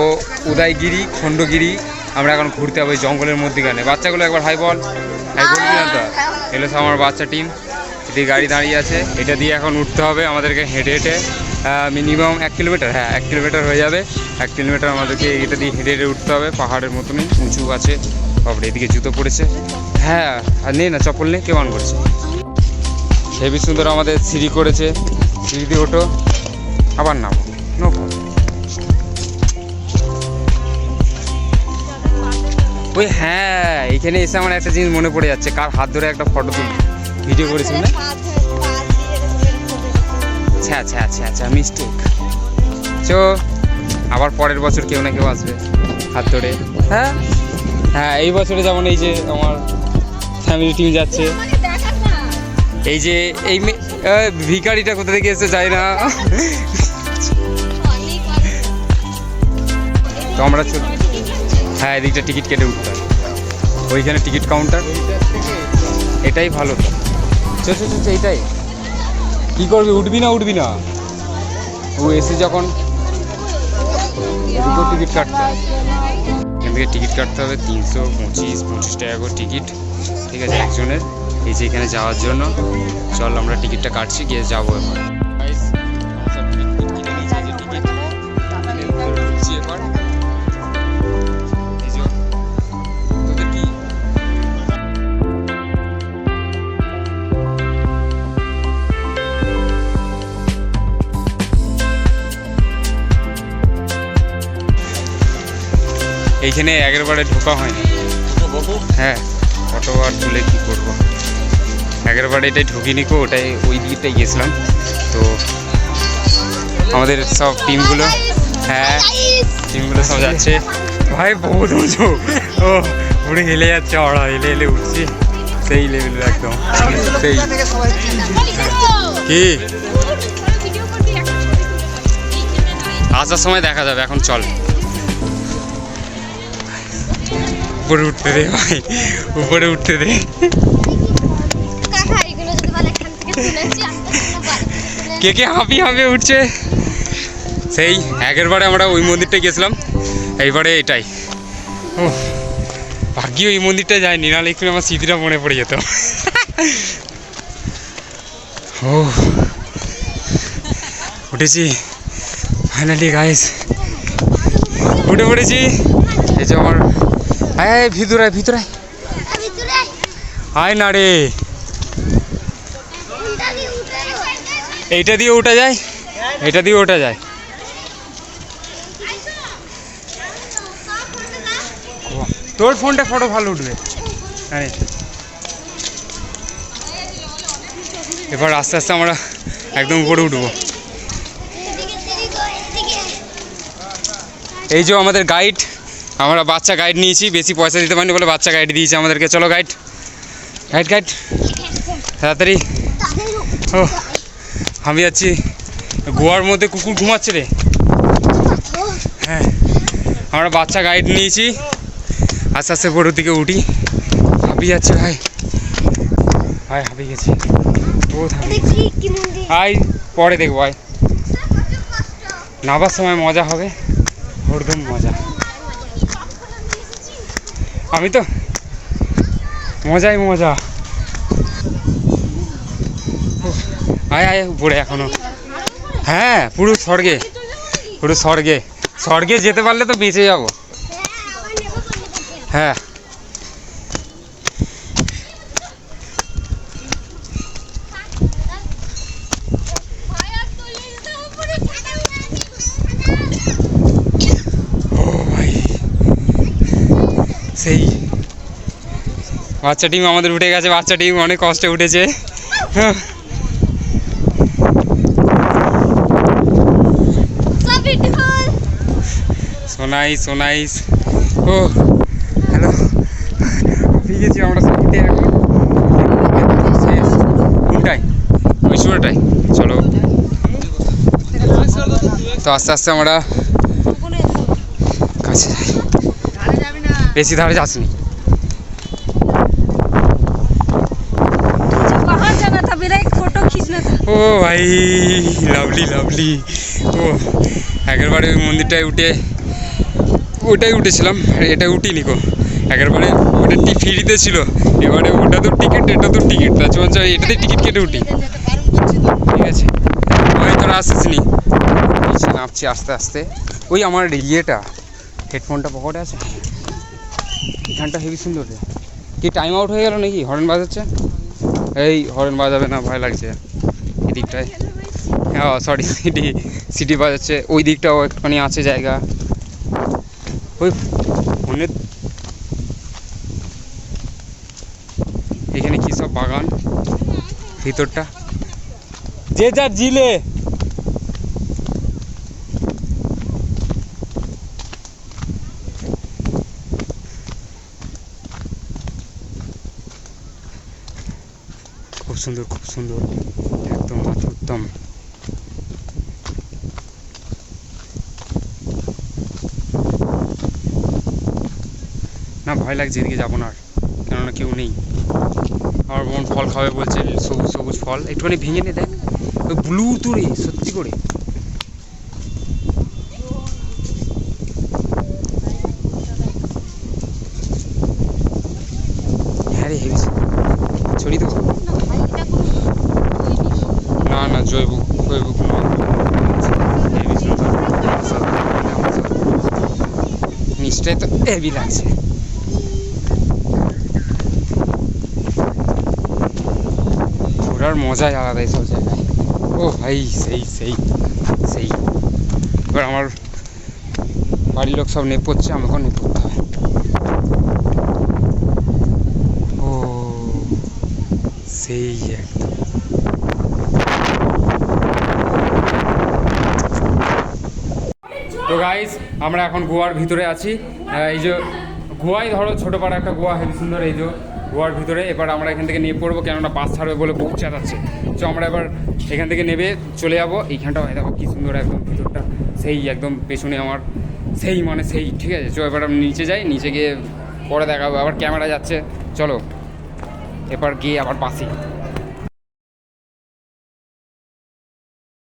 ও উদয়গিরি, খণ্ডগিরি, আমরা এখন ঘুরতে হবে জঙ্গলের মধ্যেখানে। বাচ্চাগুলো একবার হাই বল। হাই না তো? এগুলো সব আমার বাচ্চা টিম। এদিকে গাড়ি দাঁড়িয়ে আছে। এটা দিয়ে এখন উঠতে হবে আমাদেরকে হেঁটে হেঁটে মিনিমাম এক কিলোমিটার হ্যাঁ এক কিলোমিটার হয়ে যাবে। এক কিলোমিটার আমাদেরকে এটা দিয়ে হেঁটে হেঁটে উঠতে হবে। পাহাড়ের মতনই, উঁচু আছে। তারপরে এদিকে জুতো পড়েছে। হ্যাঁ আর নেই না, চপ্পল নেই কেমন করছে? হেবি সুন্দর আমাদের সিঁড়ি করেছে। সিঁড়ি দিয়ে ওঠো। আবার নামো। নো প্রবলেম ওই হ্যাঁ এখানে এসে আমার একটা জিনিস মনে পড়ে যাচ্ছে। কার হাত ধরে একটা ফটো তুল ভিডিও করেছিল না? আচ্ছা আচ্ছা আচ্ছা আচ্ছা মিস্টেক চো, আবার পরের বছর কেউ না কেউ আসবে হাত ধরে। হ্যাঁ? হ্যাঁ এই বছরে যেমন এই যে আমার ফ্যামিলি টিম যাচ্ছে। এই যে, এই ভিখারিটা কোথা থেকে এসে যাই না। তো আমরা হ্যাঁ এদিকটা টিকিট কেটে উঠতে হবে। ওইখানে টিকিট কাউন্টার এটাই ভালো তো। চো এইটাই কী করবি, উঠবি না উঠবি না? ও এসে যখন টিকিট কাটতে হবে। এখান থেকে টিকিট কাটতে হবে, তিনশো পঁচিশ পঁচিশ টাকা করে টিকিট ঠিক আছে, একজনের। এই যে এখানে যাওয়ার জন্য। চল, আমরা টিকিটটা কাটছি, গিয়ে যাব এবার। এইখানে একেবারে ঢোকা হয়নি। হ্যাঁ আর তুলে কি করব? একেবারে এটাই ঢুকিনি কো, ওটাই ওই দিকটাই গেছিলাম তো আমাদের সব টিমগুলো হ্যাঁ টিমগুলো সব যাচ্ছে। ভাই, বহুত উঁচু। ও পুরো হেলে যাচ্ছে ওরা হেলে হেলে উঠছি। সেই লেভেলের একদম। সেই। কি? আসার সময় দেখা যাবে, এখন চল। উপরে উঠতে দে ভাই, উপরে উঠতে দে। কে কে হাঁপি হাঁপিয়ে উঠছে? সেই, আগের বারে আমরা ওই মন্দিরটা গেছিলাম, এইবারে এটাই ও ভাগ্যি ওই মন্দিরটা যায়নি নাহলে একটু আমার স্মৃতিটা মনে পড়ে যেত। ও উঠেছি। ফাইনালি গাইস উঠে পড়েছি। এই যে আমার হ্যাঁ ভিতরে ভিতরে। আয় না রে। এইটা দিয়ে ওঠা যায়? এটা দিয়ে ওঠা যায়? তোর ফোনটা ফটো ভালো উঠবে। হ্যাঁ এবার আস্তে আস্তে আমরা একদম উপরে উঠবো। এই যে আমাদের গাইড। আমরা বাচ্চা গাইড নিয়েছি, বেশি পয়সা দিতে পারিনি বলে বাচ্চা গাইড দিয়েছি আমাদেরকে। চলো গাইড গাইড গাইড তাড়াতাড়ি। ও, আমি যাচ্ছি। গোয়ার মধ্যে কুকুর ঘুমাচ্ছে রে। হ্যাঁ। আমরা বাচ্চা গাইড নিয়েছি। আস্তে আস্তে বড়োর দিকে উঠি। হাঁপিয়ে যাচ্ছে, ভাই। ভাই, হাঁপিয়ে গেছি। বহুত আই পরে দেখব, ভাই। নাবার সময় মজা হবে। হরদম মজা। আমি তো মজাই মজা। আয় আয় উপরে এখনও। হ্যাঁ পুরো স্বর্গে। পুরো স্বর্গে। স্বর্গে যেতে পারলে তো বেঁচে যাব। হ্যাঁ ও ভাই সেই বাচ্চা টিম আমাদের উঠে গেছে, বাচ্চা টিম অনেক কষ্টে উঠেছে। So nice so nice. ও, হ্যালো। আছে আমরা শেষ কোনটাই ওই চলো। তো আস্তে আস্তে আমরা কাছে যাই। বেশি ধারে যাসনি ও ভাই লাভলি লাভলি ও একেবারে মন্দিরটায় উঠে ওটাই উঠেছিলাম এটা উঠিনি কো একেবারে ওটা টি ফ্রিতে ছিল এবারে ওটা তো টিকিট এটা তো টিকিট তার জন্য এটাতে টিকিট কেটে উঠি। ঠিক আছে ওই তোরা আসিসনি নামছি আস্তে আস্তে। ওই আমার ইয়েটা হেডফোনটা পকেটে আছে। এখানটা হেভি সুন্দর রে কি টাইম আউট হয়ে গেল নাকি? হরেন বাজাচ্ছে? এই হরেন বাজাবে না, ভয় লাগছে। এদিকটায়। হ্যাঁ সরি সিটি সিটি বাজাচ্ছে। ওই দিকটাও একটুখানি আছে জায়গা। ওই ফোনের এখানে কি সব বাগান? ভিতরটা। যে যার জিলে খুব সুন্দর খুব সুন্দর। একদম উত্তম। না, ভয় লাগছে, এদিকে যাব না আর। কেননা কেউ নেই। আমার বোন ফল খাবে বলছে, সবুজ সবুজ ফল। একটুখানি ভেঙে নে দেখ। ব্লু তো রে সত্যি করে হ্যাঁ রে হেভি ছড়ি তো না না জৈব জৈব কোনো হেভি সুন্দর নিচটাই তো হেভি লাগছে ঘোরার মজাই আলাদা এইসব জায়গায়। ও ভাই সেই সেই সেই। এবার আমার বাড়ির লোক সব নেপোচ্ছে আমাকেও নেপোতে হবে। ও, সেই একদম তো গাইস আমরা এখন গোয়ার ভিতরে আছি। এই যে গোয়ায় ধরো ছোটো পাড়া একটা গোয়া হেভি সুন্দর, এই যে গোয়ার ভিতরে। এবার আমরা এখান থেকে নিয়ে পড়ব, কেননা বাস ছাড়বে বলে বুক চালাচ্ছে। তো আমরা এবার এখান থেকে নেবে চলে যাব। এইখানটা দেখো কী সুন্দর একদম ভিতরটা। সেই একদম পেছনে আমার, সেই মানে সেই, ঠিক আছে? চো এবার আমি নিচে যাই, নিচে গিয়ে পরে দেখাবো। আবার ক্যামেরা যাচ্ছে। চলো, এবার গিয়ে আবার বাসি।